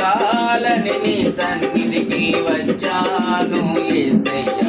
చూడాలని నీ సన్నిధికి వచ్చాను ఏసయ్య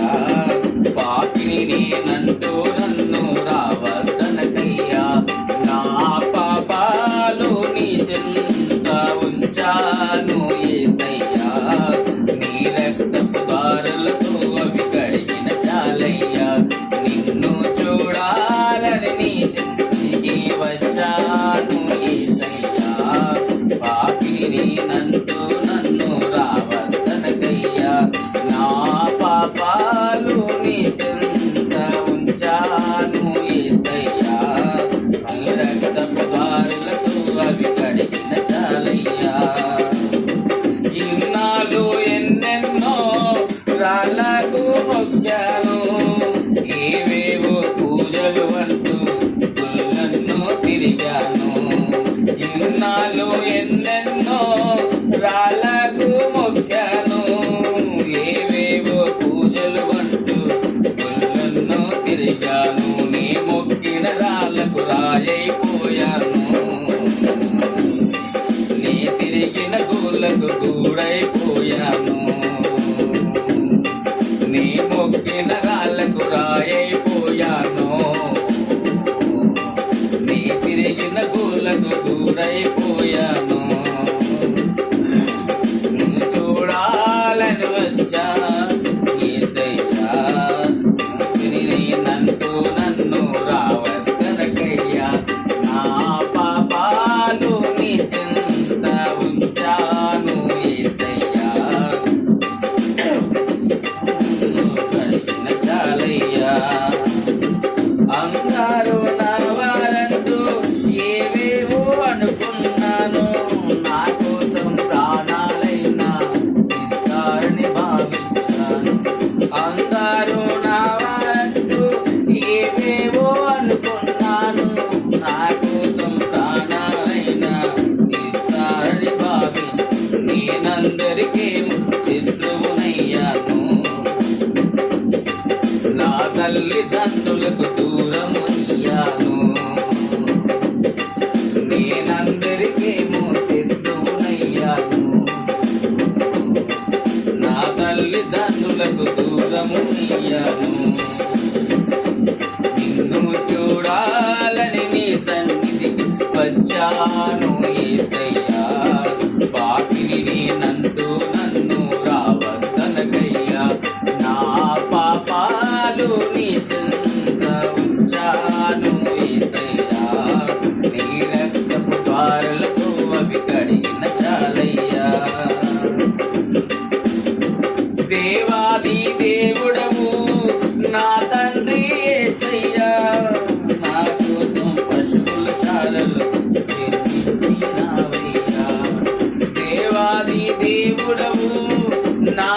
తిరిగాను ఇన్నాళ్ళు ఎన్నెన్నో రాళ్ళకు మొక్కాను. ఏవేవో పూజలు అంటూ గుళ్ళెన్నో తిరిగాను. నీ మొక్కిన రాళ్ళకు రాయైపోయాను. నీ తిరిగిన గుళ్ళకు గూడైపోయాను. నీ మొక్కిన రాళ్ళకు రాయ dalle le zanne దేవాది దేవుడము నా తండ్రి ఏసయ్యా. నా కోసం పశువుల శాలలు దేవాది దేవుడము నా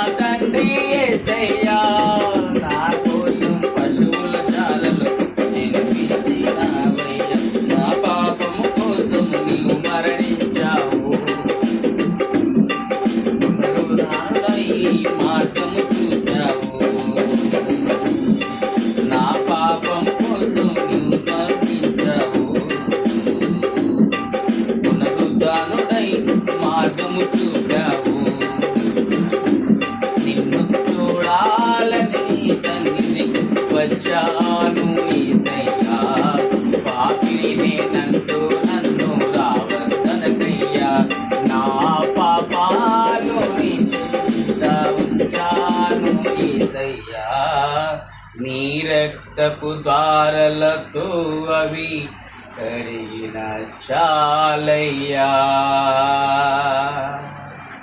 వచ్చాను ఈసయ్యా పాపిని నేనంటూ నన్ను రావద్దనకయ్యా నా పాపాలు ఉంచాను ఈసయ్యా నీ రక్తపు ద్వారలతో అవి కరిగిన చాలయ్యా.